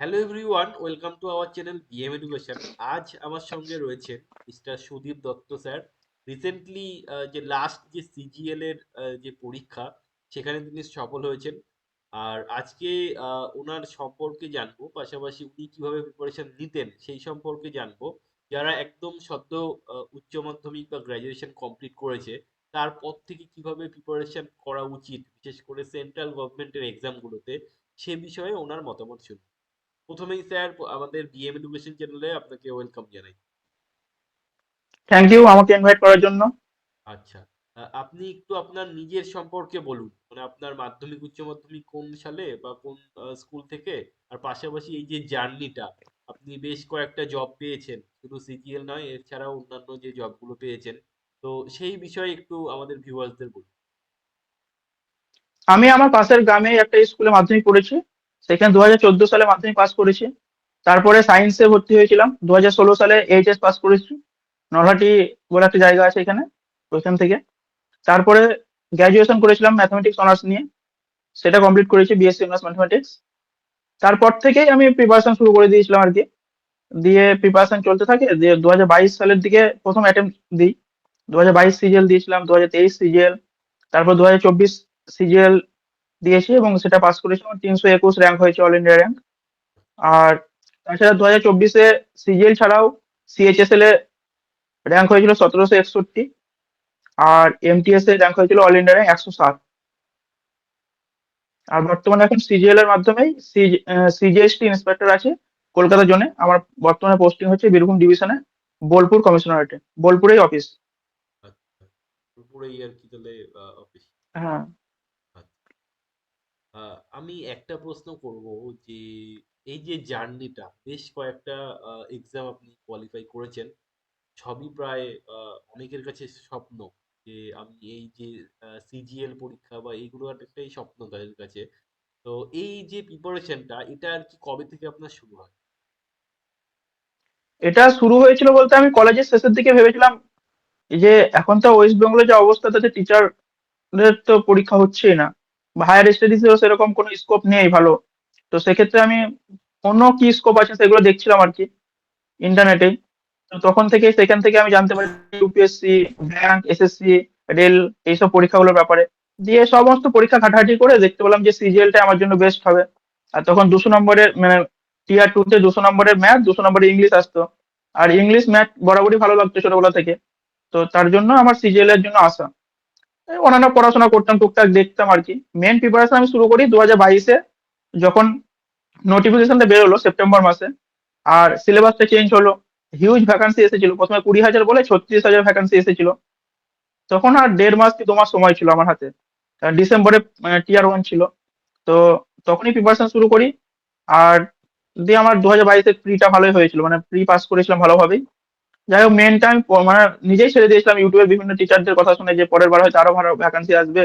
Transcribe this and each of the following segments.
Hello everyone welcome to our channel BM education আজ আমার সঙ্গে রয়েছে mister Sudip Dutta sir recently যে লাস্ট যে সিজিএল এর যে পরীক্ষা, সেখানে তিনি সফল হয়েছেন। আর আজকে ওনার সম্পর্কে জানব, পাশাপাশি উনি কীভাবে প্রিপারেশন নিতেন সেই সম্পর্কে জানব। যারা একদম সদ্য উচ্চ মাধ্যমিক বা গ্রাজুয়েশন কমপ্লিট করেছে তারপর থেকে কীভাবে প্রিপারেশন করা উচিত, বিশেষ করে সেন্ট্রাল গভর্নমেন্টের এক্সামগুলোতে সে বিষয়ে ওনার মতামত শুনুন। প্রথমেই স্যার আমাদের বিএম এডুকেশন চ্যানেলে আপনাকে ওয়েলকাম জানাই। থ্যাংক ইউ আমাকে ইনভাইট করার জন্য। আচ্ছা আপনি একটু আপনার নিজের সম্পর্কে বলুন। মানে আপনার মাধ্যমিক উচ্চ মাধ্যমিক কোন সালে বা কোন স্কুল থেকে? আর পাশাপাশি এই যে জার্নিটা আপনি বেশ কয়েকটা জব পেয়েছেন। শুধু সিজিএল নয় এছাড়াও অন্যান্য যে জবগুলো পেয়েছেন। তো সেই বিষয়ে একটু আমাদের ভিউয়ার্সদের বলুন। আমি আমার পাশের গ্রামে একটা স্কুলে মাধ্যমিক পড়েছি। সেখানে দু হাজার চোদ্দ সালে মাধ্যমিক পাস করেছি। তারপরে সায়েন্সে ভর্তি হয়েছিলাম। দু হাজার ষোলো সালে এইচএস পাস করেছি। নলহাটি বলে একটা জায়গা আছে এখানে, ওইখান থেকে। তারপরে গ্র্যাজুয়েশন করেছিলাম ম্যাথমেটিক্স অনার্স নিয়ে। সেটা কমপ্লিট করেছি বিএসসি অনার্স ম্যাথমেটিক্স তারপর থেকেই আমি প্রিপারেশন শুরু করে দিয়েছিলাম আর কি। দিয়ে প্রিপারেশন চলতে থাকে। দিয়ে দু হাজার বাইশ সালের দিকে প্রথম অ্যাটেম্প দিই। দু হাজার বাইশ সিজিএল দিয়েছিলাম দু হাজার তেইশ সিজিএল তারপর দু হাজার চব্বিশ সিজিএল দিয়েছি এবং সেটা পাস করেছি আমার তিনশো একুশ র্যাঙ্ক হয়েছে অল ইন্ডিয়া র্যাঙ্ক আর তাছাড়া দু হাজার চব্বিশে সিজিএল ছাড়াও সিএইচএসএল এ র্যাঙ্ক হয়েছিল সতেরোশো একষট্টি আর এমটিএস এ র্যাঙ্ক হয়েছিল অল ইন্ডিয়া র্যাঙ্ক একশো সাত। আর বর্তমানে এখন সিজিএল এর মাধ্যমেই সিজিএসটি ইন্সপেক্টর আছে কলকাতা জোনে। আমার বর্তমানে পোস্টিং হচ্ছে বীরভূম ডিভিশনে বোলপুর কমিশনারেটে বোলপুরেই অফিস আচ্ছা হ্যাঁ। আমি একটা প্রশ্ন করব যে, এই যে জার্নিটা বেশ কয়েকটা এক্সাম আপনি কোয়ালিফাই করেছেন। সবই প্রায় অনেকের কাছে স্বপ্ন যে, আমি এই যে সিজিএল পরীক্ষা বা এইগুলো একটাই স্বপ্ন তাদের কাছে। তো এই যে প্রিপারেশনটা এটা আর কি কবে থেকে আপনার শুরু হয়? এটা শুরু হয়েছিল বলতে আমি কলেজের শেষের দিকে ভেবেছিলাম। যে, এখন তো ওয়েস্ট বেঙ্গলের যে অবস্থা, তাতে টিচারদের তো পরীক্ষা হচ্ছেই না। হায়ার স্টাডিজেও সেরকম কোনো স্কোপ নেই ভালো। তো সেক্ষেত্রে আমি অন্য কি স্কোপ আছে সেগুলো দেখছিলাম আর কি ইন্টারনেটেই তো তখন থেকে সেখান থেকে আমি জানতে পারি ইউপিএসসি ব্যাংক এসএসসি রেল এইসব পরীক্ষাগুলোর ব্যাপারে। দিয়ে সমস্ত পরীক্ষা ঘাটাঘাটি করে দেখতে পেলাম যে সিজিএলটা আমার জন্য বেস্ট হবে। আর তখন দুশো নম্বরের মানে টিয়ার টু তে দুশো নম্বরের ম্যাথ দুশো নম্বরের ইংলিশ আসতো। আর ইংলিশ ম্যাথ বরাবরই ভালো লাগতো ছোটবেলা থেকে। তো তার জন্য আমার সিজিএল এর জন্য আসা অন্যান্য পড়াশোনা করতাম, টুকটাক দেখতাম আর কি। মেন প্রিপারেশন আমি শুরু করি দু হাজার বাইশে, যখন নোটিফিকেশনটা বেরোলো সেপ্টেম্বর মাসে, আর সিলেবাসটা চেঞ্জ হলো। হিউজ ভ্যাকান্সি এসেছিল, প্রথমে কুড়ি হাজার বলে ছত্রিশ হাজার ভ্যাকান্সি এসেছিল। তখন আর দেড় মাস কি দু মাস সময় ছিল আমার হাতে। ডিসেম্বরে টিয়ার ওয়ান ছিল। তো তখনই প্রিপারেশন শুরু করি। আর দিয়ে আমার দু হাজার বাইশে প্রিটা ভালোই হয়েছিল মানে প্রি পাস করেছিলাম ভালোভাবেই। যাই হোক মেন টাইম মানে নিজেই ছেড়ে দিয়েছিলাম ইউটিউবে বিভিন্ন টিচারদের কথা শুনে যে পরের বার হয়তো আরও ভালো ভ্যাকান্সি আসবে,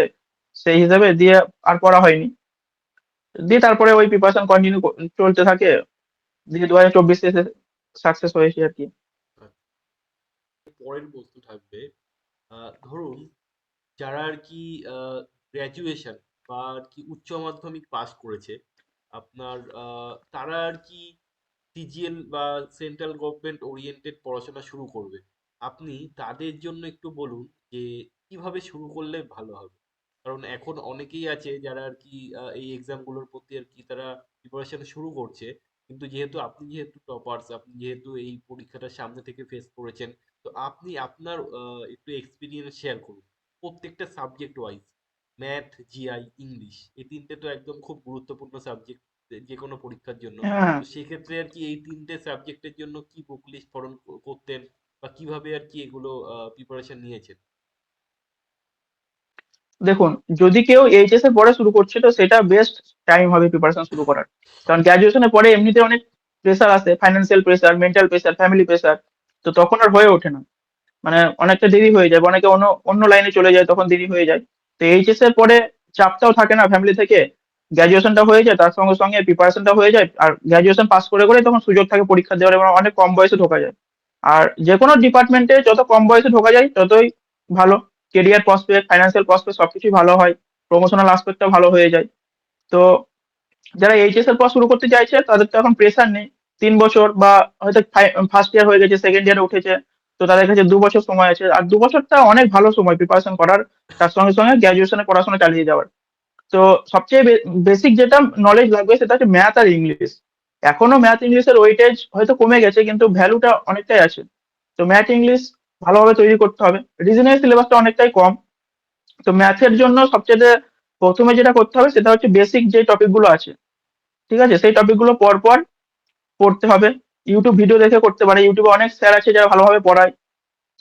সেই হিসাবে দিয়ে আর পড়া হয়নি। দিয়ে তারপরে ওই প্রিপারেশন কন্টিনিউ চলতে থাকে। দিয়ে দু হাজার চব্বিশে এসে সাকসেস হয়েছি আর কি। পরের বস্তু থাকবে ধরুন যারা আর কি গ্র্যাজুয়েশন বা আর কি উচ্চ মাধ্যমিক পাস করেছে, আপনার তারা আর কি সিজিএল বা সেন্ট্রাল গভর্নমেন্ট ওরিয়েন্টেড পড়াশোনা শুরু করবে। আপনি তাদের জন্য একটু বলুন যে, কীভাবে শুরু করলে ভালো হবে? কারণ এখন অনেকেই আছে যারা আর কি এই এক্সামগুলোর প্রতি আর কি তারা প্রিপারেশন শুরু করছে। কিন্তু যেহেতু আপনি যেহেতু টপার্স, আপনি যেহেতু এই পরীক্ষাটা সামনে থেকে ফেস করেছেন, তো আপনি আপনার একটু এক্সপিরিয়েন্স শেয়ার করুন। প্রত্যেকটা subject wise math, GI, English, এই তিনটে তো একদম খুব গুরুত্বপূর্ণ সাবজেক্ট। যে কোনো পরীক্ষার জন্য। হ্যাঁ। সেক্ষেত্রে আর কি এই তিনটে সাবজেক্টের জন্য কি বুক লিস্ট পড়ন করতেন বা কীভাবে আর কি এগুলো প্রিপারেশন নিয়েছেন? দেখুন যদি কেউ এইচএস এর পরে শুরু করছে তো সেটা বেস্ট টাইম হবে প্রিপারেশন শুরু করার। কারণ গ্র্যাজুয়েশনের পরে এমনিতে অনেক প্রেসার আসে financial pressure mental pressure family pressure তো তখন আর হয়ে ওঠে না। মানে অনেকটা দেরি হয়ে যায় অনেকে অন্য অন্য লাইনে চলে যায় তখন দেরি হয়ে যায়। তো এইচএস এর পরে চাপটাও থাকে না ফ্যামিলি থেকে গ্র্যাজুয়েশনটা হয়ে যায়, তার সঙ্গে সঙ্গে প্রিপারেশনটা হয়ে যায়, আর গ্র্যাজুয়েশন পাস করে করে তখন সুযোগ থাকে পরীক্ষা দেওয়ার এবং অনেক কম বয়সে ঢোকা যায়। আর যে কোনো ডিপার্টমেন্টে যত কম বয়সে ঢোকা যায়, ততই ভালো। কেরিয়ার প্রসপেক্ট ফাইন্যান্সিয়াল প্রসপেক্ট সবকিছুই ভালো হয় প্রমোশনাল আসপেক্টটা ভালো হয়ে যায়। তো যারা এইচএস এর পর শুরু করতে চাইছে, তাদের তো এখন প্রেশার নেই। তিন বছর বা হয়তো ফার্স্ট ইয়ার হয়ে গেছে সেকেন্ড ইয়ারে উঠেছে, তো তাদের কাছে দু বছর সময় আছে। আর দু বছরটা অনেক ভালো সময় প্রিপারেশন করার, তার সঙ্গে সঙ্গে গ্র্যাজুয়েশনে পড়াশোনা চালিয়ে যাওয়ার। তো সবচেয়ে বেসিক যেটা নলেজ লাগবে সেটা হচ্ছে ম্যাথ আর ইংলিশ এখনও ম্যাথ ইংলিশের ওয়েটেজ হয়তো কমে গেছে, কিন্তু ভ্যালুটা অনেকটাই আছে। তো ম্যাথ ইংলিশ ভালোভাবে তৈরি করতে হবে। রিজনিং সিলেবাসটা অনেকটাই কম। তো ম্যাথের জন্য সবচেয়ে প্রথমে যেটা করতে হবে সেটা হচ্ছে বেসিক যে টপিকগুলো আছে, ঠিক আছে? সেই টপিকগুলো পর পর পড়তে হবে। ইউটিউব ভিডিও দেখে করতে পারে। ইউটিউবে অনেক স্যার আছে যারা ভালোভাবে পড়ায়,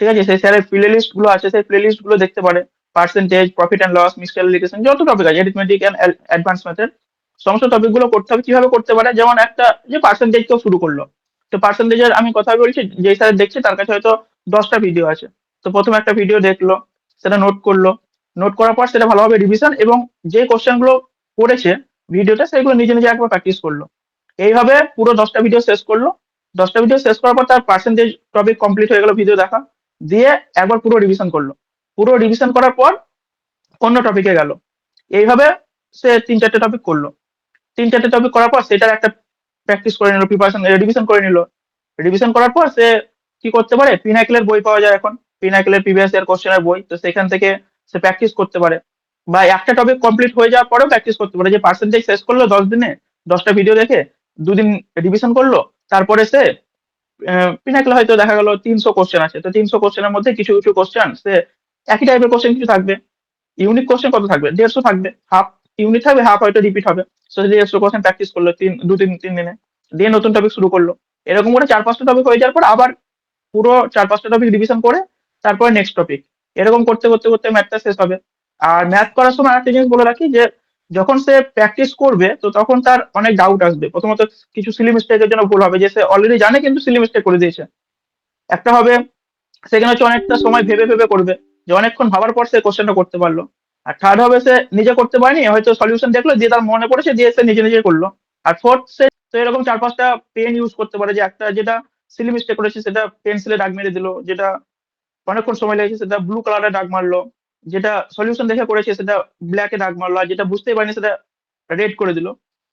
ঠিক আছে? সেই স্যারের প্লে লিস্টগুলো আছে, সেই প্লে লিস্টগুলো দেখতে পারে। Percentage profit and loss mixed যত টপিক আছে অ্যারিথমেটিক অ্যান্ড অ্যাডভান্স ম্যাথের সমস্ত টপিকগুলো করতে হবে, কীভাবে করতে পারে? যেমন একটা যে পার্সেন্টেজ কেউ শুরু করল। তো পার্সেন্টেজের আমি কথা বলছি যে স্যার দেখছে, তার কাছে হয়তো দশটা ভিডিও আছে। তো প্রথমে একটা ভিডিও দেখল, সেটা নোট করল। নোট করার পর সেটা ভালোভাবে রিভিশন এবং যে কোশ্চেনগুলো পড়েছে ভিডিওটা সেগুলো নিজে নিজে একবার প্র্যাকটিস করল। এইভাবে পুরো দশটা ভিডিও শেষ করল। দশটা ভিডিও শেষ করার পর তার পার্সেন্টেজ টপিক কমপ্লিট হয়ে গেল ভিডিও দেখা। দিয়ে একবার পুরো রিভিশন করল। পুরো রিভিশন করার পর অন্য টপিকে গেল। এইভাবে সে তিন চারটে টপিক করল। তিন চারটে টপিক করার পর সেটার একটা প্র্যাকটিস করে নিল প্রিপারেশন রিভিশন করে নিল। রিভিশন করার পর সে কি করতে পারে? পিনাইকেলের বই পাওয়া যায় এখন। পিনাইকেলের প্রিভিয়াস ইয়ার কোশ্চেনের বই। তো সেখান থেকে সে প্র্যাকটিস করতে পারে। বা একটা টপিক কমপ্লিট হয়ে যাওয়ার পরেও প্র্যাকটিস করতে পারে। যে পার্সেন্টেজ শেষ করল দশ দিনে, দশটা ভিডিও দেখে, দুদিন রিভিশন করল। তারপরে সে পিনাকলে হয়তো দেখা গেল তিনশো কোশ্চেন আছে। তো তিনশো কোশ্চেনের মধ্যে কিছু কিছু কোশ্চেন সে একই টাইপের কোশ্চেন কিছু থাকবে। ইউনিক কোশ্চেন কত থাকবে? দেড়শো থাকবে। হাফ ইউনিট থাকবে হাফ হয়তো রিপিট হবে। সো দেড়শো কোশ্চেন প্র্যাকটিস করল তিন, দু তিন তিন দিনে। দিয়ে নতুন টপিক শুরু করল। এরকম করে চার, পাঁচটা টপিক হয়ে যাওয়ার পর আবার পুরো চার, পাঁচটা টপিক রিভিশন করে তারপরে নেক্সট টপিক এরকম করতে করতে করতে ম্যাথটা শেষ হবে। আর ম্যাথ করার সময় আরেকটা জিনিস বলে রাখি যে, যখন সে প্র্যাকটিস করবে, তো তখন তার অনেক ডাউট আসবে। প্রথমত কিছু সিলি মিস্টেকের জন্য ভুল হবে। যে সে অলরেডি জানে, কিন্তু সিলি মিস্টেক করে দিয়েছে। একটা হবে, সেখানে হচ্ছে অনেকটা সময় ভেবে ভেবে করবে। যে অনেকক্ষণ ভাবার পর সে কোশ্চেনটা করতে পারল। আর থার্ড হবে সে নিজে করতে পারেনি, হয়তো সলিউশন দেখল, দিয়ে তার মনে পড়েছে দিয়ে সে নিজে নিজে করল। আর ফোর্থ সে এরকম চার পাঁচটা পেন ইউজ করতে পারে, যে একটা যেটা সিলি মিস্টেক করেছে, সেটা পেন্সিলে দাগ মেরে দিল, যেটা অনেকক্ষণ সময় লেগেছে, সেটা ব্লু কালারে দাগ মারলো, যেটা সলিউশন দেখে করেছে, সেটা ব্ল্যাকে দাগ মারলো, আর যেটা বুঝতেই পারিনি, সেটা রেড করে দিল।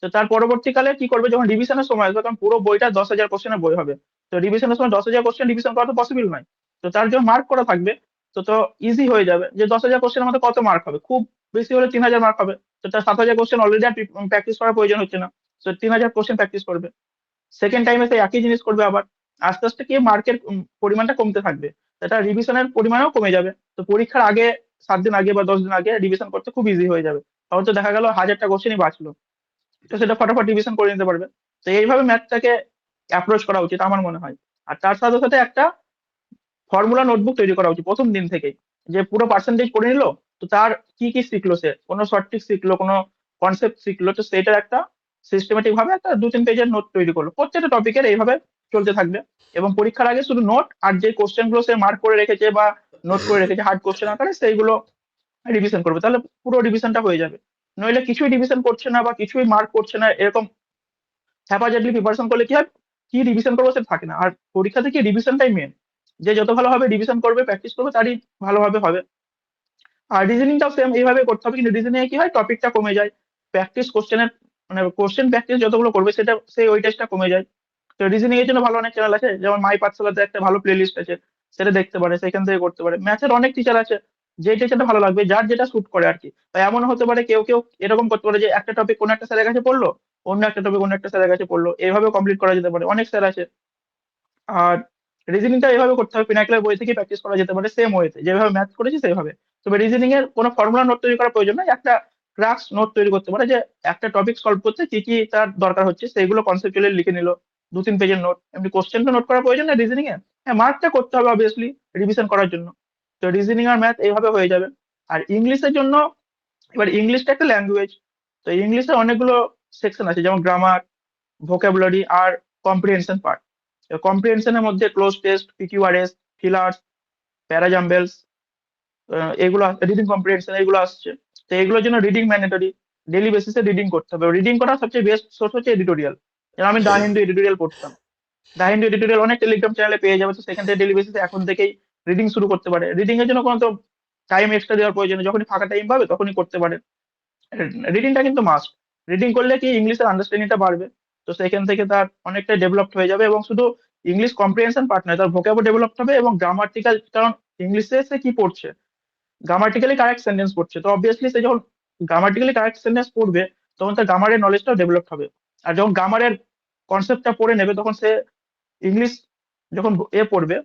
তো তার পরবর্তীকালে কি করবে, যখন রিভিশনের সময় আসবে কারণ পুরো বইটা দশ হাজার কোশ্চেনের বই হবে। তো রিভিশনের সময় দশ হাজার কোশ্চেন রিভিশন করা তো পসিবল নয়। তো তার জন্য মার্ক করা থাকবে। তো তো ইজি হয়ে যাবে। যে দশ হাজার কোশ্চেনের মধ্যে কত মার্ক হবে? খুব বেশি হলে তিন হাজার মার্ক হবে। তো তার সাত হাজার কোশ্চেন অলরেডি আর প্র্যাকটিস করার প্রয়োজন হচ্ছে না। তো তিন হাজার কোশ্চেন প্র্যাকটিস করবে। সেকেন্ড টাইমে সেই একই জিনিস করবে আবার। আস্তে আস্তে কি মার্কের পরিমাণটা কমতে থাকবে। সেটা রিভিশনের পরিমাণও কমে যাবে। তো পরীক্ষার আগে, সাত দিন আগে বা দশ দিন আগে রিভিশন করতে খুব ইজি হয়ে যাবে। হয়তো দেখা গেল হাজারটা কোশ্চেনই বাঁচলো। তো সেটা ফটাফট রিভিশন করে নিতে পারবে। তো এইভাবে ম্যাথটাকে অ্যাপ্রোচ করা উচিত আমার মনে হয়। আর তার সাথে সাথে একটা ফর্মুলা নোটবুক তৈরি করা উচিত, প্রথম দিন থেকেই। যে পুরো পার্সেন্টেজ করে নিল, তো তার কি কি শিখলো সে? কোনো শর্ট ট্রিক শিখলো, কোনো কনসেপ্ট শিখলো, তো সেটার একটা সিস্টেমেটিক ভাবে একটা দু তিন পেজের নোট তৈরি করল। প্রত্যেকটা টপিকের এইভাবে চলতে থাকবে। এবং পরীক্ষার আগে শুধু নোট আর যে কোশ্চেনগুলো সে মার্ক করে রেখেছে বা নোট করে রেখেছে হার্ড কোশ্চেন আকারে সেইগুলো রিভিশন করবে। তাহলে পুরো রিভিশনটা হয়ে যাবে। নইলে কিছুই রিভিশন করছে না বা কিছুই মার্ক করছে না, এরকম হ্যাপাজেটলি প্রিপারেশন করলে কি হয়? কি রিভিশন করব সেটা থাকে না। আর পরীক্ষাতে কি রিভিশনটাই মেন যে যত ভালোভাবে রিভিশন করবে প্র্যাকটিস করবে, তারই ভালোভাবে হবে। আর রিজনিংটাও সেম এইভাবে করতে হবে। কিন্তু রিজনিং এ কি হয়? টপিকটা কমে যায়। প্র্যাকটিস কোশ্চেনের মানে কোশ্চেন প্র্যাকটিস যতগুলো করবে, সেটা, সেই ওই টেস্টটা কমে যায়। তো রিজনিং এর জন্য ভালো অনেক চ্যানেল আছে। যেমন মাই পাঠশালাতে একটা ভালো প্লে লিস্ট আছে। সেটা দেখতে পারে, সেখান থেকে করতে পারে। ম্যাথের অনেক টিচার আছে, যে টিচারটা ভালো লাগবে, যার যেটা শুট করে আর কি তাই এমন হতে পারে, কেউ কেউ এরকম করতে পারে যে, একটা টপিক কোন একটা স্যারের কাছে পড়ল, অন্য একটা টপিক অন্য একটা স্যারের কাছে পড়ল। এইভাবে কমপ্লিট করা যেতে পারে। অনেক স্যার আছে। আর রিজনিংটা এইভাবে করতে হবে পিনাকলের বই থেকে প্র্যাকটিস করা যেতে পারে সেম ওয়েতে যেভাবে ম্যাথ করেছি সেইভাবে তবে রিজনিং এর কোনো ফর্মুলা নোট তৈরি করার প্রয়োজন নাই, একটা ক্রাক্স নোট তৈরি করতে পারে যে একটা টপিক সলভ করতে কি কি তার দরকার হচ্ছে সেইগুলো কনসেপচুয়ালি লিখে নিল, দু তিন পেজের নোট এমনি কোশ্চেনটা নোট করার প্রয়োজন নেই রিজনিং এ? হ্যাঁ মার্কটা করতে হবে অবভিয়াসলি রিভিশন করার জন্য। তো রিজনিং আর ম্যাথ এইভাবে হয়ে যাবে। আর ইংলিশের জন্য, এবার ইংলিশটা একটা ল্যাঙ্গুয়েজ তো ইংলিশে অনেকগুলো সেকশন আছে, যেমন গ্রামার ভোকাবুলারি আর কম্প্রিহেনশন পার্ট কম্প্রিহেনশনের মধ্যে cloze test PQRS fillers parajumbles এগুলো রিডিং কম্প্রিহেনশন এগুলো আসছে। তো এগুলোর জন্য রিডিং ম্যান্ডেটরি ডেলি বেসিসে রিডিং করতে হবে। রিডিং করার সবচেয়ে বেস্ট সোর্স হচ্ছে এডিটোরিয়াল আমি দা হিন্দু এডিটোরিয়াল পড়তাম। দা হিন্দু এডিটোরিয়াল অনেক টেলিগ্রাম চ্যানেলে পেয়ে যাবে তো সেখান থেকে ডেলি বেসিসে এখন থেকেই রিডিং শুরু করতে পারে। রিডিং এর জন্য কোনো তো টাইম এক্সট্রা দেওয়ার প্রয়োজন যখনই ফাঁকা টাইম পাবে তখনই করতে পারে। রিডিংটা কিন্তু মাস্ট রিডিং করলে কি ইংলিশের আন্ডারস্ট্যান্ডিংটা বাড়বে। তো সেখান থেকে তার অনেকটা ডেভেলপড হয়ে যাবে এবং শুধু ইংলিশ কম্প্রিহেনশন পার্ট নয়, তার ভোকাবও ডেভেলপ হবে এবং গ্রামাটিক্যাল কারণ ইংলিশে সে কি পড়ছে? গ্রামাটিক্যালি কারেক্ট সেন্টেন্স পড়ছে। তো অবভিয়াসলি সে যখন গ্রামাটিক্যালি কারেক্ট সেন্টেন্স পড়বে, তখন তার গ্রামারের নলেজটাও ডেভেলপ হবে। আর যখন গ্রামারের কনসেপ্টটা পড়ে নেবে, তখন সে ইংলিশ যখন এ পড়বে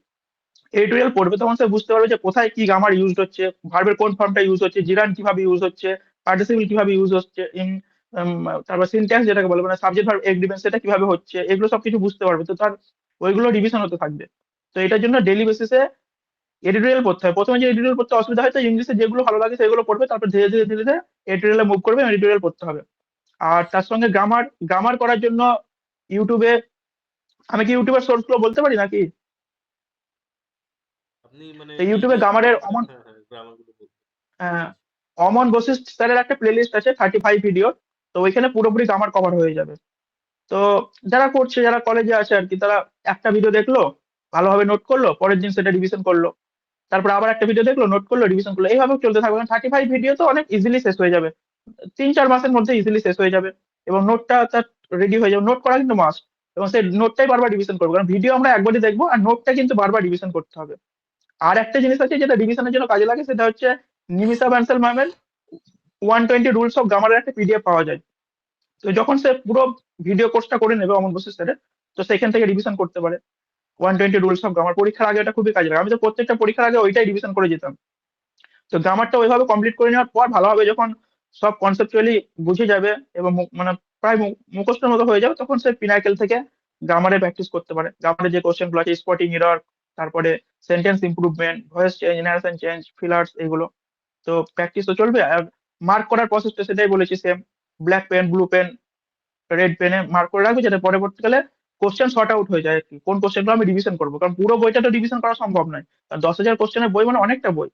এডিটোরিয়াল পড়বে, তখন সে বুঝতে পারবে যে কোথায় কি গ্রামার ইউজ হচ্ছে ভার্বের কোন ফর্মটা ইউজ হচ্ছে জিরান কীভাবে ইউজ হচ্ছে পার্টিসিপল কীভাবে ইউজ হচ্ছে ইন তারপর সিনট্যাক্স যেটাকে বলে মানে সাবজেক্ট ভার্ব এগ্রিমেন্ট সেটা কীভাবে হচ্ছে এগুলো সবকিছু বুঝতে পারবে। তো তার ওইগুলো রিভিশন হতে থাকবে। তো এটার জন্য ডেলি বেসিসে এডিটোরিয়াল পড়তে হয়। প্রথমে যে এডিটোরিয়াল পড়তে অসুবিধা হয় তো ইংলিশে যেগুলো ভালো লাগে সেগুলো পড়বে। তারপর ধীরে ধীরে ধীরে ধীরে এডিটোরিয়ালে মুভ করবে এডিটোরিয়াল পড়তে হবে। আর তার সঙ্গে গ্রামার গ্রামার করার জন্য ইউটিউবে আমি কি ইউটিউবের সোর্সগুলো বলতে পারি নাকি? আপনি মানে ইউটিউবে গ্রামারের অমন হ্যাঁ হ্যাঁ অমন বশিষ্ঠ স্যারের একটা প্লেলিস্ট আছে থার্টি ফাইভ ভিডিও তো ওইখানে পুরোপুরি গ্রামার কভার হয়ে যাবে। তো যারা করছে, যারা কলেজে আছে আর কি, তারা একটা ভিডিও দেখল, ভালোভাবে নোট করল, পরের দিন সেটা রিভিশন করল। তারপর আবার একটা ভিডিও দেখল নোট করল রিভিশন করল। এইভাবে চলতে থাকবে। থার্টি ফাইভ ভিডিও তো অনেক ইজিলি শেষ হয়ে যাবে। তিন চার মাসের মধ্যে ইজিলি শেষ হয়ে যাবে। এবং নোটটা তার রেডি হয়ে যাবে। নোট করা কিন্তু মাস্ট এবং সেই নোটটাই বারবার রিভিশন করব। কারণ ভিডিও আমরা একবারই দেখব আর নোটটা কিন্তু বারবার রিভিশন করতে হবে। আর একটা জিনিস আছে যেটা রিভিশনের জন্য কাজে লাগে, সেটা হচ্ছে নিমিসা ব্যান্সেল ম্যামের ওয়ান টোয়েন্টি রুলস অফ গ্রামারের একটা পিডিএফ পাওয়া যায়। তো যখন সে পুরো ভিডিও কোর্সটা করে নেবে অমন বসে স্যারের তো সেখান থেকে রিভিশন করতে পারে। One twenty rules of grammar পরীক্ষার আগে এটা খুবই কাজে লাগে। আমি তো প্রত্যেকটা পরীক্ষার আগে ওইটাই রিভিশন করে যেতাম। তো গ্রামারটা ওইভাবে কমপ্লিট করে নেওয়ার পর ভালোভাবে যখন সব কনসেপচুয়ালি বুঝে যাবে এবং মানে প্রায় মু- মুখস্থের মতো হয়ে যাবে, তখন সে পিনাইকেল থেকে গ্রামারে প্র্যাকটিস করতে পারে। গ্রামারে যে কোশ্চেনগুলো আছে স্পটিং এরর তারপরে sentence improvement voice change generation change fillers এগুলো তো প্র্যাকটিস তো চলবে। আর মার্ক করার প্রসেসটা সেটাই বলেছি same black pen blue pen red পেনে মার্ক করে রাখবে যাতে পরবর্তীকালে কোশ্চেন শর্ট আউট হয়ে যায় কোন কোশ্চেনগুলো আমি রিভিশন করব? কারণ পুরো বইটা তো রিভিশন করা সম্ভব নয়। কারণ দশ হাজার কোশ্চেনের বই মানে অনেকটা বই।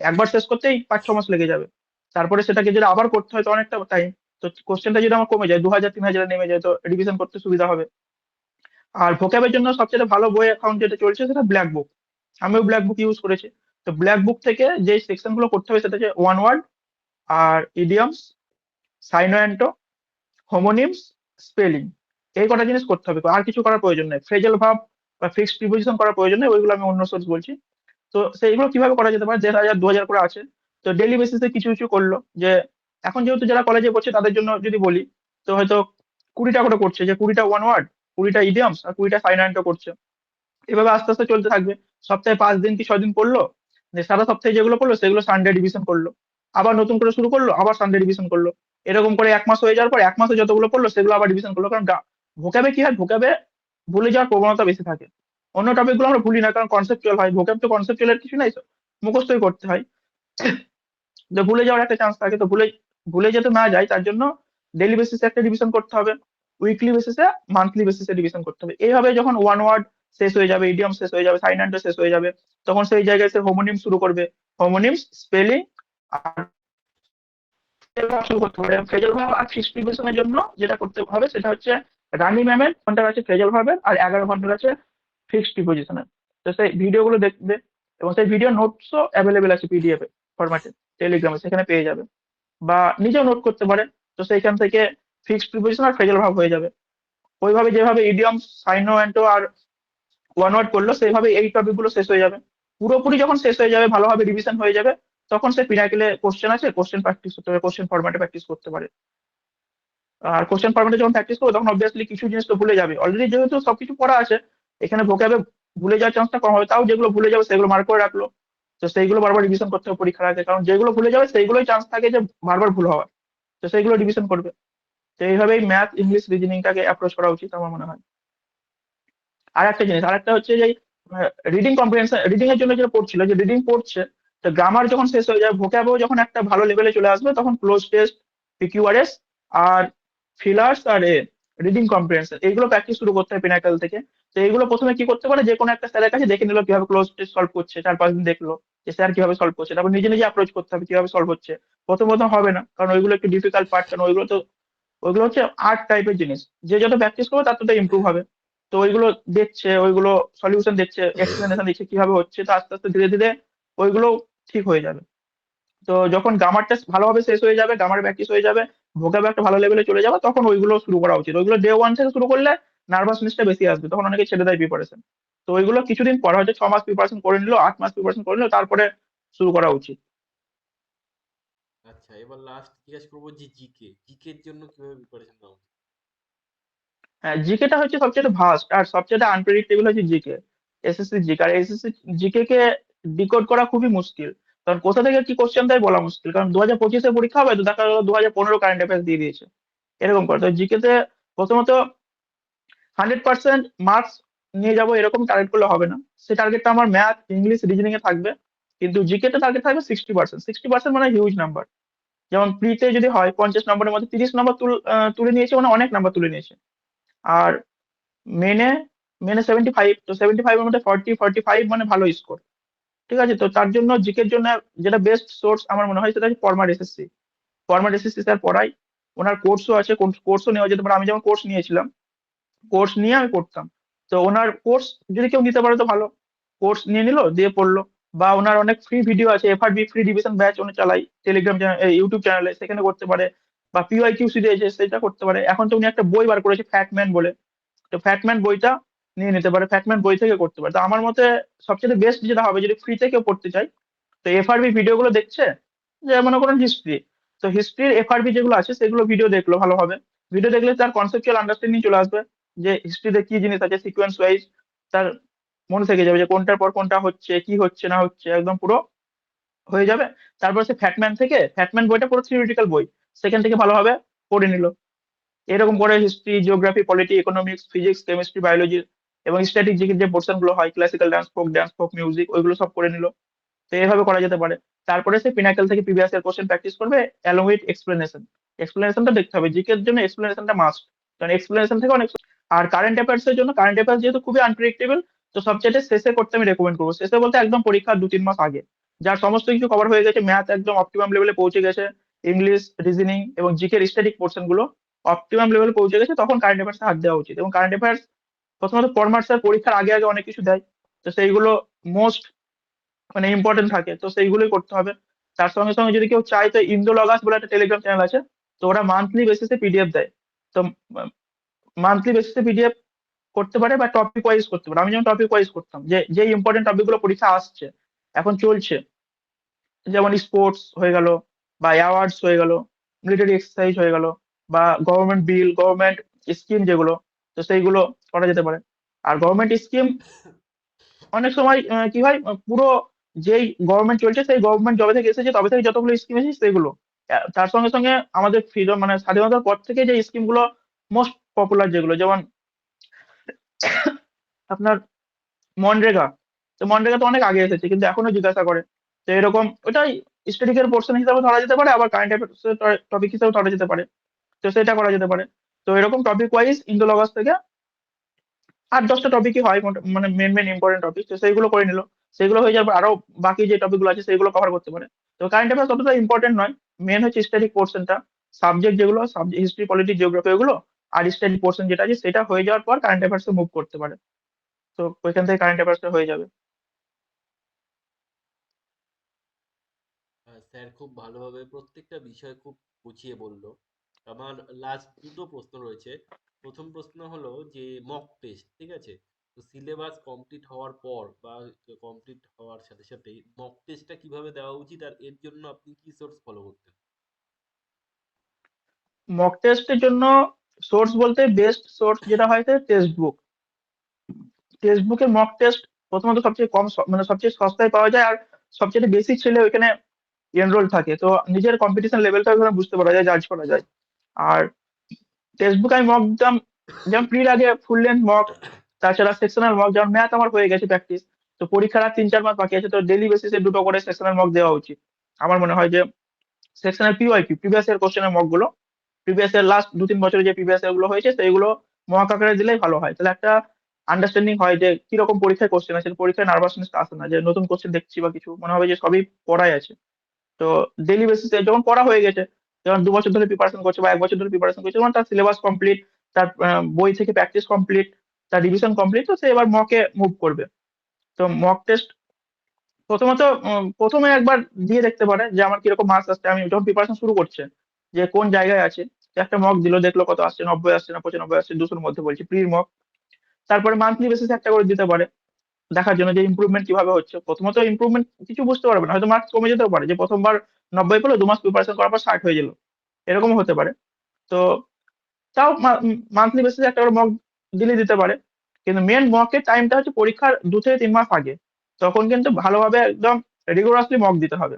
একবার শেষ করতেই পাঁচ, ছ মাস লেগে যাবে। তারপরে সেটাকে যদি আবার করতে হয় তো অনেকটা টাইম তো কোশ্চেনটা যদি আমার কমে যায় দু হাজার তিন হাজারে নেমে যায়, তো রিভিশন করতে সুবিধা হবে। আর ভোক্যাবের জন্য সবচেয়ে ভালো বই এখন যেটা চলছে সেটা ব্ল্যাক বুক আমিও ব্ল্যাক বুক ইউজ করেছি। তো ব্ল্যাক বুক থেকে যে সেকশনগুলো করতে হবে সেটা হচ্ছে ওয়ান ওয়ার্ড আর idioms synonym antonym homonyms spelling এই কটা জিনিস করতে হবে। আর কিছু করার প্রয়োজন নেই। ফ্রেজাল ভাব বা ফিক্সড প্রিপোজিশন করার প্রয়োজন নেই। ওইগুলো আমি অন্য সোর্স বলছি। তো সেইগুলো কীভাবে করা যেতে পারে? দেড় হাজার দু হাজার করে আছে। তো ডেলি বেসিসে কিছু কিছু করল যে, এখন যেহেতু যারা কলেজে পড়ছে, তাদের জন্য যদি বলি, তো হয়তো কুড়িটা করে করছে। যে কুড়িটা ওয়ান ওয়ার্ড কুড়িটা ইডিয়ামস আর কুড়িটা সাইনান্টো করছে। এভাবে আস্তে আস্তে চলতে থাকবে। সপ্তাহে পাঁচ দিন কি ছয় দিন যে সারা সপ্তাহে যেগুলো পড়ল সেগুলো সানডে ডিভিশন করল। আবার নতুন করে শুরু করল, আবার সানডে রিভিশন করল। এরকম করে এক মাস হয়ে যাওয়ার পর এক মাসে যতগুলো পড়ল, সেগুলো আবার রিভিশন করল। কারণ ভোকাবে কি হয়? ভোকাবে ভুলে যাওয়ার প্রবণতা বেশি থাকে। অন্য টপিকগুলো আমরা ভুলি না, কারণ কনসেপচুয়াল হয়। ভোকাব তো কনসেপচুয়ালের কিছু নাই মুখস্থই করতে হয়। যে ভুলে যাওয়ার একটা চান্স থাকে, তো ভুলে ভুলে যেতে না যায়, তার জন্য ডেলি বেসিসে একটা রিভিশন করতে হবে। উইকলি বেসিসে মান্থলি বেসিসে রিভিশন করতে হবে। এইভাবে যখন ওয়ান ওয়ার্ড শেষ হয়ে যাবে ইডিয়াম শেষ হয়ে যাবে সাইনান্টো শেষ হয়ে যাবে, তখন সেই জায়গায় সে হোমোনিম শুরু করবে। হোমোনিমস স্পেলিং ভাব আর জন্য যেটা করতে হবে সেটা হচ্ছে রানি ম্যামের আছে আর এগারো আছে তো সেই ভিডিওগুলো দেখবে এবং সেই ভিডিও নোটসও অ্যাভেলেবেল আছে টেলিগ্রামে সেখানে পেয়ে যাবে বা নিজেও নোট করতে পারে তো সেইখান থেকে ফিক্সড প্রিপোজিশন আর ফ্রেজাল ভাব হয়ে যাবে ওইভাবে যেভাবে ইডিয়াম সাইনো অ্যান্টো আর ওয়ান ওয়ার্ড করল সেইভাবে এই টপিকগুলো শেষ হয়ে যাবে পুরোপুরি যখন শেষ হয়ে যাবে ভালোভাবে রিভিশন হয়ে যাবে তখন সে পিনাকেলে কোশ্চেন আছে কোশ্চেন প্র্যাকটিস করতে পারে কোশ্চেন ফরম্যাটে প্র্যাকটিস করতে পারে। আর কোশ্চেন ফরম্যাটে যখন প্র্যাকটিস করবে, তখন অবভিয়াসলি কিছু জিনিস তো ভুলে যাবে। অলরেডি যেহেতু সবকিছু পড়া আছে, এখানে ভোকাবে ভুলে যাওয়ার চান্সটা কম হবে। তাও যেগুলো ভুলে যাবে, সেগুলো মার্ক করে রাখল। তো সেইগুলো বারবার রিভিশন করতে হবে পরীক্ষার আগে। কারণ যেগুলো ভুলে যাবে, সেইগুলোই চান্স থাকে যে বারবার ভুল হওয়ার। তো সেইগুলো রিভিশন করবে। তো এইভাবেই ম্যাথ ইংলিশ রিজনিংটাকে অ্যাপ্রোচ করা উচিত আমার মনে হয়। আর একটা জিনিস আর একটা হচ্ছে যে রিডিং কম্প্রিহেনশন রিডিং এর জন্য যেটা পড়ছিল, যে রিডিং পড়ছে তো গ্রামার যখন শেষ হয়ে যাবে ভোকাবও যখন একটা ভালো লেভেলে চলে আসবে, তখন ক্লোজ টেস্ট পিকিউআরএস আর ফিলার্স আর এ রিডিং কম্প্রিহেনশন এইগুলো প্র্যাকটিস শুরু করতে হবে পিনাকেল থেকে। তো এইগুলো প্রথমে কি করতে পারে? যে কোনো একটা স্যারের কাছে দেখে নিল কীভাবে ক্লোজ টেস্ট সলভ করছে, চার পাঁচ দিন দেখল যে স্যার কীভাবে সলভ করছে। তারপর নিজে নিজে অ্যাপ্রোচ করতে হবে কীভাবে সলভ হচ্ছে। প্রথম প্রথম হবে না, কারণ ওইগুলো একটু ডিফিকাল্ট পার্ট কারণ ওইগুলো তো, ওইগুলো হচ্ছে আর্ট টাইপের জিনিস। যে যত প্র্যাকটিস করবে, তার তত ইমপ্রুভ হবে। তো ওইগুলো দেখছে, ওইগুলো সলিউশন দেখছে এক্সপ্লেনেশন দেখছে কীভাবে হচ্ছে। তো আস্তে আস্তে ধীরে ধীরে ওইগুলো ঠিক হয়ে যাবে। তো যখন গ্রামারটা ভালোভাবে শেষ হয়ে যাবে গ্রামার প্র্যাকটিস হয়ে যাবে ভোকাবে একটা ভালো লেভেলে চলে যাবে তখন ওইগুলো শুরু করা উচিত। ওইগুলো ডে ওয়ান থেকে শুরু করলে নার্ভাসনেসটা বেশি আসবে তখন অনেকে ছেড়ে দেয় প্রিপারেশন তো ওইগুলো কিছুদিন পর হয়তো ছ মাস প্রিপারেশন করে নিলো আট মাস প্রিপারেশন করে নিলো তারপরে শুরু করা উচিত। আচ্ছা এবার লাস্ট জিজ্ঞাসা করব যে জিকে জিকে এর জন্য কীভাবে প্রিপারেশন নেওয়া উচিত? হ্যাঁ জিকেটা হচ্ছে সবচেয়ে ভাস্ট আর সবচেয়ে আনপ্রেডিক্টেবল হচ্ছে জিকে এসএসসি জিকে আর এসএসসি জিকে কে ডিকোড করা খুবই মুশকিল। কারণ কোথা থেকে কি কোশ্চেন দেয় বলা মুশকিল। কারণ দু হাজার পঁচিশে পরীক্ষা হবে, তো দেখা গেলো দু হাজার পনেরো কারেন্ট অ্যাফেয়ার্স দিয়ে দিয়েছে। এরকম করে। তো জিকে তে প্রথমত হান্ড্রেড পার্সেন্ট মার্কস নিয়ে যাব এরকম টার্গেট করলে হবে না। সে টার্গেটটা আমার ম্যাথ ইংলিশ রিজনিং এ থাকবে। কিন্তু জিকে তে টার্গেট থাকবে সিক্সটি পার্সেন্ট সিক্সটি পার্সেন্ট মানে হিউজ নাম্বার যেমন প্রিতে যদি হয় পঞ্চাশ নম্বরের মধ্যে তিরিশ নম্বর তুল- তুলে নিয়েছে মানে অনেক নাম্বার তুলে নিয়েছে। আর মেনে মেনে সেভেন্টি ফাইভ তো সেভেন্টি ফাইভের মধ্যে ফর্টি ফর্টি ফাইভ মানে ভালো স্কোর ঠিক আছে? তো তার জন্য জিকের জন্য যেটা বেস্ট সোর্স আমার মনে হয় সেটা হচ্ছে former SSC former SSC sir পড়াই ওনার কোর্সও আছে কোর্সও নেওয়া যেতে পারে। আমি যেমন কোর্স নিয়েছিলাম কোর্স নিয়ে আমি পড়তাম। তো ওনার কোর্স যদি কেউ নিতে পারে তো ভালো। কোর্স নিয়ে নিলো, দিয়ে পড়ল। বা ওনার অনেক ফ্রি ভিডিও আছে এফআরবি ফ্রি ডিভিশন ব্যাচ উনি চালাই টেলিগ্রাম ইউটিউব চ্যানেলে সেখানে করতে পারে। বা পিওয়াই কিউ সিরিজ সেটা করতে পারে। এখন তো উনি একটা বই বার করেছে ফ্যাটম্যান বলে। তো ফ্যাটম্যান বইটা নিয়ে নিতে পারে ফ্যাটম্যান বই থেকে করতে পারে। তো আমার মতে সবচেয়ে বেস্ট যেটা হবে, যদি ফ্রিতে কেউ পড়তে চায়, তো এফআরবি ভিডিওগুলো দেখছে, যে মনে করেন হিস্ট্রি তো হিস্ট্রির এফআরবি যেগুলো আছে, সেগুলো ভিডিও দেখল ভালোভাবে ভিডিও দেখলে তার কনসেপচুয়াল আন্ডারস্ট্যান্ডিং চলে আসবে, যে হিস্ট্রিতে কি জিনিস আছে সিকোয়েন্স ওয়াইজ তার মনে থেকে যাবে, যে কোনটার পর কোনটা হচ্ছে, কি হচ্ছে, না হচ্ছে, একদম পুরো হয়ে যাবে। তারপর সে ফ্যাটম্যান থেকে ফ্যাটম্যান বইটা পুরো থিওরিটিক্যাল বই, সেখান থেকে ভালোভাবে পড়ে নিল। এরকম করে history geography polity economics physics chemistry biology এবং স্ট্যাটিক যে পোর্শনগুলো হয় classical dance folk dance folk music ওইগুলো সব করে নিল। তো এইভাবে করা যেতে পারে। তারপরে সে পিনাকেল থেকে প্রিভিয়াস ইয়ার কোশ্চেন প্র্যাকটিস করবে অ্যালং উইথ এক্সপ্লেনেশন এক্সপ্লেনেশনটা দেখতে হবে, জিকের জন্য এক্সপ্লেনেশনটা মাস্ট কারণ এক্সপ্লেনেশন থেকে অনেক আর কারেন্ট অ্যাফেয়ার্স এর জন্য কারেন্ট অ্যাফেয়ার্স যেহেতু খুবই আনপ্রেডিক্টেবল তো সবচেয়ে শেষে করতে আমি রেকমেন্ড করব। শেষে বলতে একদম পরীক্ষার দু তিন মাস আগে। যার সমস্ত কিছু কভার হয়ে গেছে ম্যাথ একদম অপটিমাম লেভেলে পৌঁছে গেছে ইংলিশ রিজনিং এবং জিকের স্ট্যাটিক পোর্শনগুলো অপটিমাম লেভেলে পৌঁছে গেছে, তখন কারেন্ট অ্যাফেয়ার্স হাত দেওয়া উচিত। এবং কারেন্ট অ্যাফেয়ার্স প্রথমত কমার্সের পরীক্ষার আগে আগে অনেক কিছু দেয়। তো সেইগুলো মোস্ট মানে ইম্পর্টেন্ট থাকে। তো সেইগুলোই করতে হবে। তার সঙ্গে সঙ্গে যদি কেউ চায় তো ইন্দোলগাস বলে একটা টেলিগ্রাম চ্যানেল আছে। তো ওরা মান্থলি বেসিসে পিডিএফ দেয়। তো মান্থলি বেসিসে পিডিএফ করতে পারে বা টপিক ওয়াইজ করতে পারে। আমি যেমন টপিক ওয়াইজ করতাম যে যে ইম্পর্টেন্ট টপিকগুলো পরীক্ষা আসছে, এখন চলছে। যেমন স্পোর্টস হয়ে গেল বা অ্যাওয়ার্ডস হয়ে গেল মিলিটারি এক্সারসাইজ হয়ে গেল বা গভর্নমেন্ট বিল গভর্নমেন্ট স্কিম যেগুলো তো সেইগুলো করা যেতে পারে। আর গভর্নমেন্ট স্কিম অনেক সময় কি হয় পুরো যেই গভর্নমেন্ট চলছে, সেই গভর্নমেন্ট জবে থেকে এসেছে, তবে থেকে যতগুলো স্কিম এসেছে সেগুলো তার সঙ্গে সঙ্গে আমাদের ফ্রিডম মানে স্বাধীনতার পর থেকে যে স্কিমগুলো মোস্ট পপুলার যেগুলো, যেমন আপনার মনরেগা। তো মনরেগা তো অনেক আগে এসেছে, কিন্তু এখনও জিজ্ঞাসা করে। তো এরকম ওটাই স্ট্যাটিকের পোর্শন হিসাবে ধরা যেতে পারে, আবার কারেন্ট অ্যাফেয়ার্স টপিক হিসেবে ধরা যেতে পারে। তো সেটা করা যেতে পারে। তো এরকম টপিক ওয়াইজ ইন্দোলগাস থেকে আট দশটা টপিকই হয় মানে মেন মেন ইম্পর্টেন্ট টপিক তো সেইগুলো করে নিল। সেগুলো হয়ে যাওয়ার পর আরও বাকি যে টপিকগুলো আছে সেগুলো কভার করতে পারে। তো কারেন্ট অ্যাফেয়ার্স ততটা ইম্পর্টেন্ট নয় মেন হচ্ছে স্ট্যাটিক পোর্শনটা সাবজেক্ট যেগুলো হিস্ট্রি পলিটি জিওগ্রাফি ওগুলো আর স্ট্যাটিক পোর্শন যেটা আছে সেটা হয়ে যাওয়ার পর কারেন্ট অ্যাফেয়ার্স মুভ করতে পারে। তো ওইখান থেকে কারেন্ট অ্যাফেয়ার্সটা হয়ে যাবে। স্যার খুব ভালোভাবে প্রত্যেকটা বিষয় খুব গুছিয়ে বলল। আমার লাস্ট দুটো প্রশ্ন রয়েছে। প্রথম প্রশ্ন হলো যে মক টেস্ট ঠিক আছে? তো সিলেবাস কমপ্লিট হওয়ার পর বা কমপ্লিট হওয়ার সাথে সাথেই মক টেস্টটা কীভাবে দেওয়া উচিত আর এর জন্য আপনি কি সোর্স ফলো করতেন? মক টেস্টের জন্য সোর্স বলতে বেস্ট সোর্স যেটা হয় টেক্সট বুক টেক্সট বুকের মক টেস্ট প্রথমত সবচেয়ে কম মানে সবচেয়ে সস্তায় পাওয়া যায় আর সবচেয়ে বেশি ছেলে ওইখানে এনরোল থাকে। তো নিজের কম্পিটিশন লেভেলটা ওখানে বুঝতে পারা যায় জাজ করা যায়। আর টেক্সট বুক আমি মক দিতাম যেমন প্রির আগে ফুল লেন্থ মক তাছাড়া সেকশনাল মক যেমন ম্যাথ আমার হয়ে গেছে প্র্যাকটিস তো পরীক্ষার আর তিন, চার মাস বাকি আছে, তো ডেলি বেসিসে দুটো করে সেকশনাল মক দেওয়া উচিত। আমার মনে হয় যে সেকশনাল পিওয়াইকিউ প্রিভিয়াস ইয়ার কোশ্চেনের মকগুলো প্রিভিয়াস ইয়ার লাস্ট দু, তিন বছরে যে প্রিভিয়াস ইয়ারগুলো হয়েছে, সেইগুলো মক আকারে দিলেই ভালো হয়। তাহলে একটা আন্ডারস্ট্যান্ডিং হয় যে কীরকম পরীক্ষায় কোশ্চেন আছে, পরীক্ষায় নার্ভাসনেস আসে না, যে নতুন কোশ্চেন দেখছি বা কিছু, মনে হবে যে সবই পড়াই আছে। তো ডেলি বেসিসে যখন পড়া হয়ে গেছে যখন দু বছর ধরে প্রিপারেশন করছে বা এক বছর ধরে প্রিপারেশন করছে তখন তার সিলেবাস কমপ্লিট তার বই থেকে প্র্যাকটিস কমপ্লিট তার রিভিশন কমপ্লিট তো সে এবার মকে মুভ করবে। তো মক টেস্ট প্রথমত প্রথমে একবার দিয়ে দেখতে পারে যে আমার কীরকম মার্কস আসছে। আমি যখন প্রিপারেশন শুরু করছে, যে কোন জায়গায় আছে একটা মক দিল, দেখল কত আসছে, নব্বই আসছে না পঁচানব্বই আসছে, দুশোর মধ্যে বলছি প্রি মক তারপরে মান্থলি বেসিস একটা করে দিতে পারে। দেখার জন্য যে ইমপ্রুভমেন্ট কীভাবে হচ্ছে। প্রথমত ইমপ্রুভমেন্ট কিছু বুঝতে পারবে না, হয়তো মার্কস কমে যেতেও পারে। যে প্রথমবার নব্বই পেল, দু মাস প্রিপারেশন করার পর ষাট হয়ে গেল। এরকমও হতে পারে। তো তাও মান্থলি বেসিসে একটা মক দিলে দিতে পারে। কিন্তু মেন মকের টাইমটা হচ্ছে পরীক্ষার দু থেকে তিন মাস আগে। তখন কিন্তু ভালোভাবে একদম রিগুলাসলি মক দিতে হবে।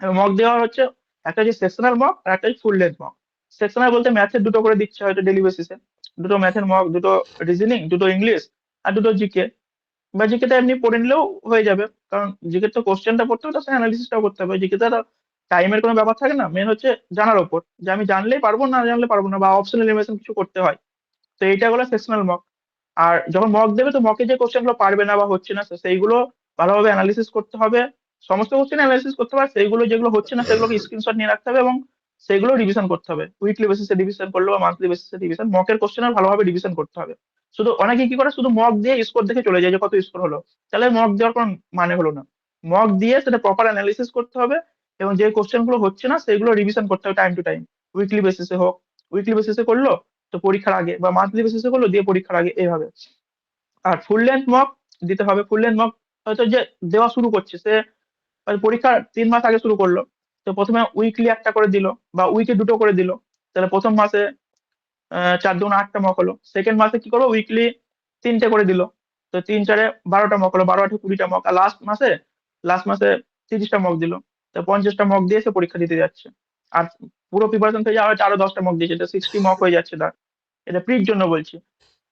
মক দেওয়া হচ্ছে একটা হচ্ছে সেকশনাল মক আর একটা হচ্ছে ফুল লেন্থ মক সেকশনাল বলতে ম্যাথের দুটো করে দিচ্ছে হয়তো ডেলি বেসিসে দুটো ম্যাথের মক দুটো রিজনিং দুটো ইংলিশ আর দুটো জিকে বা জিকে জিকেটা এমনি পড়ে নিলেও হয়ে যাবে। কারণ জিকে তো কোশ্চেনটা পড়তে হবে, তার অ্যানালিসিসটাও করতে হবে। জিকে তো টাইমের কোনো ব্যাপার থাকে না। মেন হচ্ছে জানার ওপর। যে আমি জানলেই পারব, না জানলে পারব না, বা অপশনাল এলিমিনেশন কিছু করতে হয়। তো এইটা হলো সেকশনাল মক আর যখন মক দেবে, তো মকে যে কোশ্চেনগুলো পারবে না বা হচ্ছে না, সেইগুলো ভালোভাবে অ্যানালিসিস করতে হবে। সমস্ত কোশ্চেন অ্যানালিসিস করতে হবে সেইগুলো যেগুলো হচ্ছে না, সেগুলোকে স্ক্রিনশট নিয়ে রাখতে হবে এবং সেগুলো রিভিশন করতে হবে। উইকলি বেসিসে রিভিশন করল বা মান্থলি বেসিসে রিভিশন মকের কোশ্চেন ভালোভাবে রিভিশন করতে হবে। শুধু অনেকে কি করে? শুধু মক দিয়ে স্কোর দেখে চলে যায় যে কত স্কোর হলো। তাহলে মক দেওয়ার কোনো মানে হলো না। মক দিয়ে সেটা প্রপার অ্যানালিসিস করতে হবে এবং যে কোশ্চেনগুলো হচ্ছে না, সেগুলো রিভিশন করতে হবে টাইম টু টাইম উইকলি বেসিসে হোক। উইকলি বেসিসে করল তো পরীক্ষার আগে বা মান্থলি বেসিসে করল, দিয়ে পরীক্ষার আগে এইভাবে। আর ফুল লেন্থ মক দিতে হবে। ফুল লেন্থ মক হয়তো যে দেওয়া শুরু করছে, সে পরীক্ষার তিন মাস আগে শুরু করল। তো প্রথমে উইকলি একটা করে দিল বা উইকে দুটো করে দিল। তাহলে প্রথম মাসে চার দুগুণ আটটা মক হলো। সেকেন্ড মাসে কি করব? উইকলি তিনটে করে দিল। তো তিন চারে বারোটা মক হলো বারো আটে কুড়িটা মক আর লাস্ট মাসে লাস্ট মাসে তিরিশটা মক দিল। তো পঞ্চাশটা মক দিয়ে সে পরীক্ষা দিতে যাচ্ছে। আর পুরো প্রিপারেশন থেকে যাওয়া আরও দশটা মক দিয়েছে। সিক্সটি মক হয়ে যাচ্ছে তার। এটা প্রির জন্য বলছি।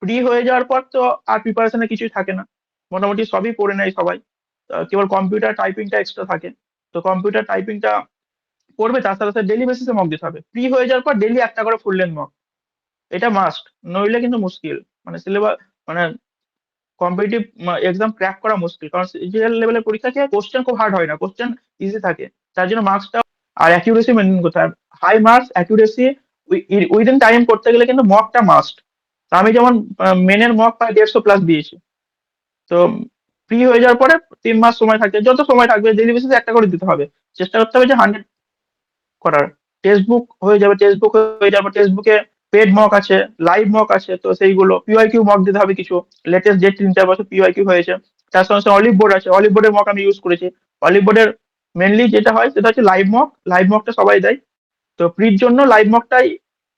প্রি হয়ে যাওয়ার পর তো আর প্রিপারেশনে কিছুই থাকে না। মোটামুটি সবই পড়ে নেয় সবাই। কেবল কম্পিউটার টাইপিংটা এক্সট্রা থাকে। তো কম্পিউটার টাইপিংটা পড়বে, তার সাথে সাথে ডেলি বেসিসে মক দিতে হবে। প্রি হয়ে যাওয়ার পর ডেলি একটা করে ফুল লেন্থ মক এটা মাস্ট নইলে কিন্তু মুশকিল। মানে সিলেবাস মানে কম্পিটিটিভ এক্সাম ক্র্যাক করা মুশকিল। কারণ সিজিএল লেভেলের পরীক্ষা কি কোশ্চেন খুব হার্ড হয় না কোশ্চেন ইজি থাকে। তার জন্য মার্কসটা আর অ্যাকিউরেসি মেনটেন করতে হয়। High marks accuracy within time করতে গেলে কিন্তু মকটা মাস্ট আমি যেমন মেনের মক প্রায় দেড়শো প্লাস দিয়েছি। তো ফ্রি হয়ে যাওয়ার পরে তিন মাস সময় থাকবে যত সময় থাকবে ডেলি বেসিসে একটা করে দিতে হবে। চেষ্টা করতে হবে যে হান্ড্রেড করার। টেক্সট বুক হয়ে যাবে টেক্সট বুক হয়ে যাবে। টেক্সট বুকে পেড মক আছে লাইভ মক আছে, তো সেইগুলো পিওয়াই কিউ মক দিতে হবে কিছু। লেটেস্ট যে তিন চার বছর পিওয়াই কিউ হয়েছে, তার সঙ্গে সঙ্গে অলিভ বোর্ড আছে। অলিভ বোর্ডের মক আমি ইউজ করেছি। অলিভ বোর্ডের মেনলি যেটা হয়, সেটা হচ্ছে লাইভ মক লাইভ মকটা সবাই দেয়। তো প্রির জন্য লাইভ মকটাই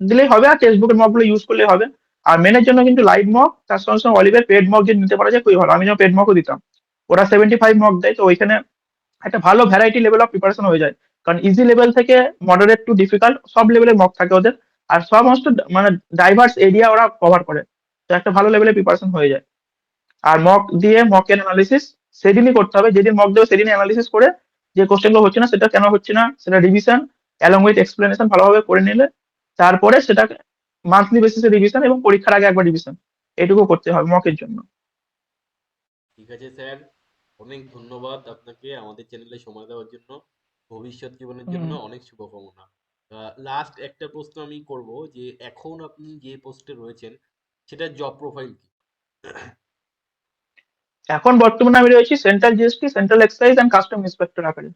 দিলেই হবে আর টেক্সট বুকের মকগুলো ইউজ করলে হবে। আর মেনের জন্য কিন্তু লাইভ মক তার সঙ্গে সঙ্গে অলিভের পেড মক যদি নিতে পারা যায়, খুবই ভালো। আমি যেমন পেড মকও দিতাম। ওরা সেভেন্টি ফাইভ মক দেয়, তো ওইখানে একটা ভালো ভ্যারাইটি লেভেল অফ প্রিপারেশন হয়ে যায়। কারণ ইজি লেভেল থেকে মডারেট টু ডিফিকাল্ট সব লেভেলের মক থাকে ওদের। আর সমস্ত মানে ডাইভার্স এরিয়া ওরা কভার করে। তো একটা ভালো লেভেলে প্রিপারেশন হয়ে যায়। আর মক দিয়ে মকের অ্যানালিসিস সেদিনই করতে হবে। যেদিন মক দেবে সেদিনই অ্যানালিসিস করে যে কোশ্চেনগুলো হচ্ছে না সেটা কেন হচ্ছে না সেটা রিভিশন অ্যালং উইথ এক্সপ্লেনেশন ভালোভাবে করে নিলে তারপরে সেটা মান্থলি বেসিসে রিভিশন এবং পরীক্ষার আগে একবার রিভিশন এটুকু করতে হবে মকের জন্য। ঠিক আছে স্যার। অনেক ধন্যবাদ আপনাকে আমাদের চ্যানেলে সময় দেওয়ার জন্য। ভবিষ্যৎ জীবনের জন্য অনেক শুভকামনা। লাস্ট একটা প্রশ্ন আমি করব যে, এখন আপনি যে পোস্টে রয়েছেন সেটা জব প্রোফাইল কি? এখন বর্তমানে আমি রয়েছি central GST central excise and custom inspector আকারে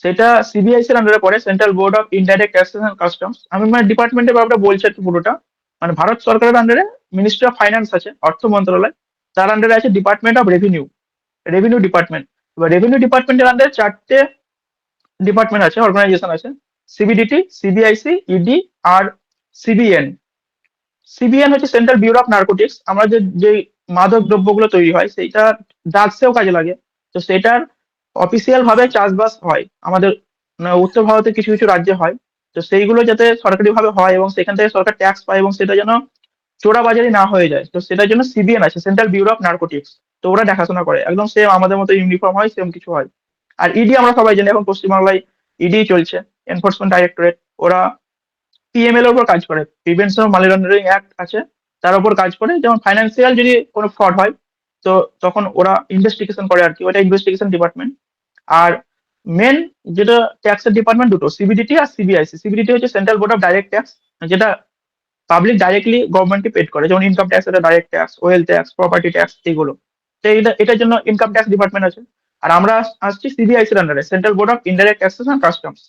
সেটা সিবিআইসি এর আন্ডারে পড়ে central board of indirect taxes and customs আমি মানে ডিপার্টমেন্টের ব্যাপারটা বলছি একটু পুরোটা। মানে ভারত সরকারের আন্ডারে মিনিস্ট্রি অফ ফাইন্যান্স আছে, অর্থ মন্ত্রণালয়। তার আন্ডারে আছে department of revenue revenue department এবার রেভিনিউ ডিপার্টমেন্টের আন্ডারে চারটে ডিপার্টমেন্ট আছে অর্গানাইজেশন আছে। সিবিডিটি সিবিআইসি ইডি E আর সিবিএন সিবিএন হচ্ছে সেন্ট্রাল ব্যুরো অফ নার্কোটিক্স আমরা যে যে মাদক দ্রব্যগুলো তৈরি হয়, সেইটা ড্রাগসেও কাজে লাগে। তো সেটার অফিসিয়াল ভাবে চাষবাস হয়। আমাদের মানে উত্তর ভারতের কিছু কিছু রাজ্যে হয়। তো সেইগুলো যাতে সরকারি ভাবে হয় এবং সেখান থেকে সরকার ট্যাক্স পায় এবং সেটা যেন চোরাবাজারি না হয়ে যায়। তো সেটার জন্য সিবিএন আছে সেন্ট্রাল ব্যুরো অফ নার্কোটিক্স তো ওরা দেখাশোনা করে। একদম সেম আমাদের মতো ইউনিফর্ম হয় সেম কিছু হয়। আর ইডি আমরা সবাই জানি, এখন পশ্চিমবাংলায় ইডি চলছে। এনফোর্সমেন্ট ডাইরেক্টরেট ওরা পিএমএল এর উপর কাজ করে। Prevention of money laundering act আছে, তার উপর কাজ করে। যেমন ফাইন্যান্সিয়াল যদি কোনো ফ্রড হয়, তো তখন ওরা ইনভেস্টিগেশন করে আর কি। ওটা ইনভেস্টিগেশন ডিপার্টমেন্ট আর মেন যেটা ট্যাক্সের ডিপার্টমেন্ট দুটো সিবিডিটি আর সিবিআইসি সিবিডিটি হচ্ছে central board of direct tax যেটা পাবলিক ডাইরেক্টলি গভর্নমেন্টকে পেড করে। যেমন ইনকাম ট্যাক্স এটা direct tax wealth tax property tax এগুলো তো এটা এটার জন্য ইনকাম ট্যাক্স ডিপার্টমেন্ট আছে। আর আমরা আসছি সিবিআইসির আন্ডারে central board of indirect taxes and customs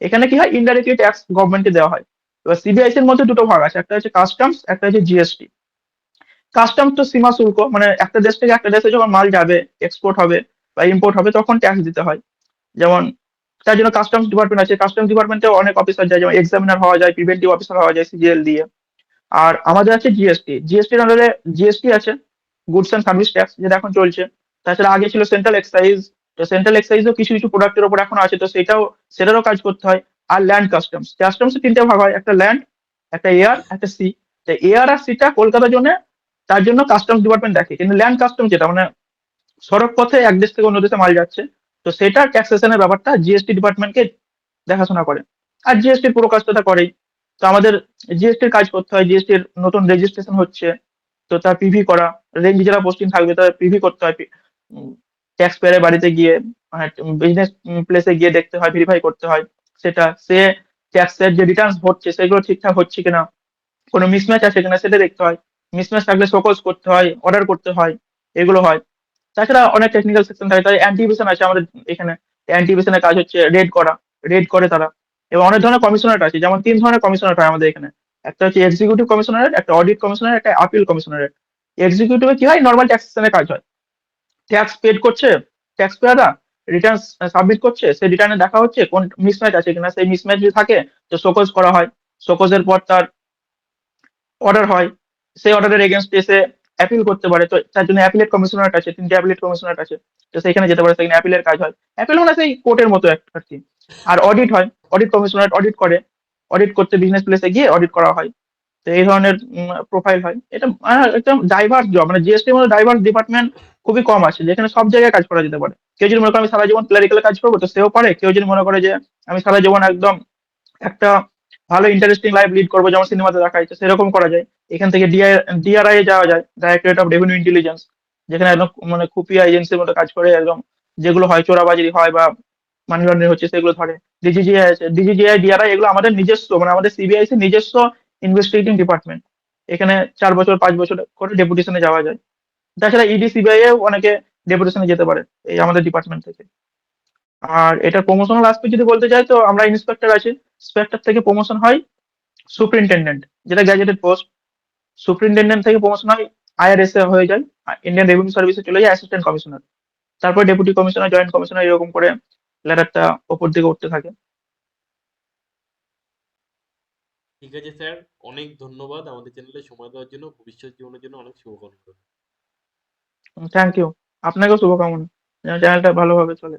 এখানে কি হয়? ইনডাইরেক্টলি ট্যাক্স গভর্নমেন্টকে দেওয়া হয়। এবার সিবিআইসি এর মধ্যে দুটো ভাগ আছে। একটা হচ্ছে কাস্টমস একটা হচ্ছে জিএসটি কাস্টমস তো সীমা শুল্ক। মানে একটা দেশ থেকে একটা দেশে যখন মাল যাবে এক্সপোর্ট হবে বা ইম্পোর্ট হবে, তখন ট্যাক্স দিতে হয়। যেমন তার জন্য কাস্টমস ডিপার্টমেন্ট আছে। কাস্টমস ডিপার্টমেন্টে অনেক অফিসার যায়। যেমন এক্সামিনার হওয়া যায় প্রিভেন্টিভ অফিসার হওয়া যায় সিজিএল দিয়ে। আর আমাদের আছে জিএসটি জিএসটির আন্ডারে জিএসটি আছে। গুডস অ্যান্ড সার্ভিস ট্যাক্স যেটা এখন চলছে। তাছাড়া আগে ছিল সেন্ট্রাল এক্সাইজ তো সেন্ট্রাল এক্সাইজও কিছু কিছু প্রোডাক্টের উপর এখন আছে, তো সেটাও, সেটারও কাজ করতে হয়। আর ল্যান্ড কাস্টমস কাস্টমস তিনটে ভাগ হয়, একটা ল্যান্ড একটা এয়ার একটা সি তো এয়ার আর সিটা কলকাতার জন্য, তার জন্য কাস্টমস ডিপার্টমেন্ট দেখে। কিন্তু ল্যান্ড কাস্টম যেটা মানে সড়ক পথে এক দেশ থেকে অন্য দেশে মাল যাচ্ছে, তো সেটা ট্যাক্সেশনের ব্যাপারটা জিএসটি ডিপার্টমেন্টকে দেখাশোনা করে। আর জিএসটির পুরো কাজটা করেই। তো আমাদের জিএসটির কাজ করতে হয় জিএসটির নতুন রেজিস্ট্রেশন হচ্ছে, তো তার পিভি করা রেঞ্জ যারা পোস্টিং থাকবে তার পিভি করতে হয় ট্যাক্স পেয়ারের বাড়িতে গিয়ে মানে বিজনেস প্লেসে গিয়ে দেখতে হয় ভেরিফাই করতে হয় সেটা। সে ট্যাক্সের যে রিটার্ন হচ্ছে সেগুলো ঠিকঠাক হচ্ছে কিনা, কোনো মিসম্যাচ আছে কিনা সেটা দেখতে হয়। মিসম্যাচ থাকলে শোকজ করতে হয় অর্ডার করতে হয়, এগুলো হয়। তাছাড়া অনেক টেকনিক্যাল সেকশন থাকে, তাই অ্যান্টিভিশন আছে আমাদের এখানে। অ্যান্টিভিশনের কাজ হচ্ছে রেড করা রেড করে তারা। এবং অনেক ধরনের কমিশনার আছে, যেমন তিন ধরনের কমিশনার হয় আমাদের এখানে। একটা হচ্ছে এক্সিকিউটিভ কমিশনারেট একটা অডিট কমিশনার একটা আপিল কমিশনারেট এক্সিকিউটিভে কি হয়? নর্মাল ট্যাক্সেশনের কাজ হয়। ট্যাক্স পেড করছে ট্যাক্স পেয়াররা রিটার্ন সাবমিট করছে, সেই রিটার্নে দেখা হচ্ছে কোন মিসম্যাচ আছে কিনা। সেই মিসম্যাচ যদি থাকে, তো শোকজ করা হয়। শোকজের পর তার অর্ডার হয়। সেই অর্ডারের এগেনস্ট এসে অ্যাপিল করতে পারে। তো তার জন্য অ্যাপিলেট কমিশনার আছে তিনটে অ্যাপিলেট কমিশনার আছে তো সেখানে যেতে পারে সেখানে অ্যাপিলের কাজ হয়। অ্যাপিল মানে সেই কোর্টের মতো একটা আর কি। আর অডিট হয়। অডিট কমিশনার অডিট করে। অডিট করতে বিজনেস প্লেসে গিয়ে অডিট করা হয়। তো এই ধরনের প্রোফাইল হয়। এটা একদম ডাইভার্স জব মানে জিএসটি মধ্যে ডাইভার্স ডিপার্টমেন্ট খুবই কম আছে, যেখানে সব জায়গায় কাজ করা যেতে পারে। কেউ যদি মনে করে আমি সারা জীবন ক্লারিক্যাল কাজ করব, তো সেও পারে। কেউ যদি মনে করে যে আমি সারা জীবন একদম একটা ভালো ইন্টারেস্টিং লাইফ লিড করব, যেমন সিনেমাতে দেখা যাচ্ছে সেরকম করা যায়। এখান থেকে ডিআরআই এ যাওয়া যায় ডাইরেক্টরেট অফ রেভিনিউ ইন্টেলিজেন্স যেখানে একদম মানে খুপিয়া এজেন্সির মতো কাজ করে, একদম যেগুলো হয়, চোরাবাজারি হয় বা মানি লন্ডারিং হচ্ছে, সেগুলো ধরে। ডিজিজিআই আছে। ডিজিজিআই ডিআরআই এগুলো আমাদের নিজস্ব মানে আমাদের সিবিআইসি নিজস্ব ইনভেস্টিগেটিং ডিপার্টমেন্ট এখানে চার বছর, পাঁচ বছর করে ডেপুটেশনে যাওয়া যায়। তাছাড়া ইডি সিবিআই এও অনেকে ডেপুটেশনে যেতে পারে, এই আমাদের ডিপার্টমেন্ট থেকে। আর এটা প্রমোশনাল আসপেক্ট যদি বলতে চাই তো আমরা ইন্সপেক্টর আছি ইন্সপেক্টর থেকে প্রমোশন হয় সুপ্রিনটেন্ডেন্ট যেটা গ্যাজেটেড পোস্ট সুপ্রিনটেন্ডেন্ট থেকে প্রমোশন হয় আইআরএস এ হয়ে যায় ইন্ডিয়ান রেভিনিউ সার্ভিসে চলে যায় অ্যাসিস্ট্যান্ট কমিশনার তারপর ডেপুটি কমিশনার জয়েন্ট কমিশনার এরকম করে ল্যাডারটা ওপর দিকে উঠতে থাকে। ঠিক আছে স্যার, অনেক ধন্যবাদ আমাদের চ্যানেলে সময় দেওয়ার জন্য, ভবিষ্যৎ জীবনের জন্য অনেক শুভকামনা। থ্যাংক ইউ আপনাকেও শুভকামনা। যেন চ্যানেলটা ভালোভাবে চলে।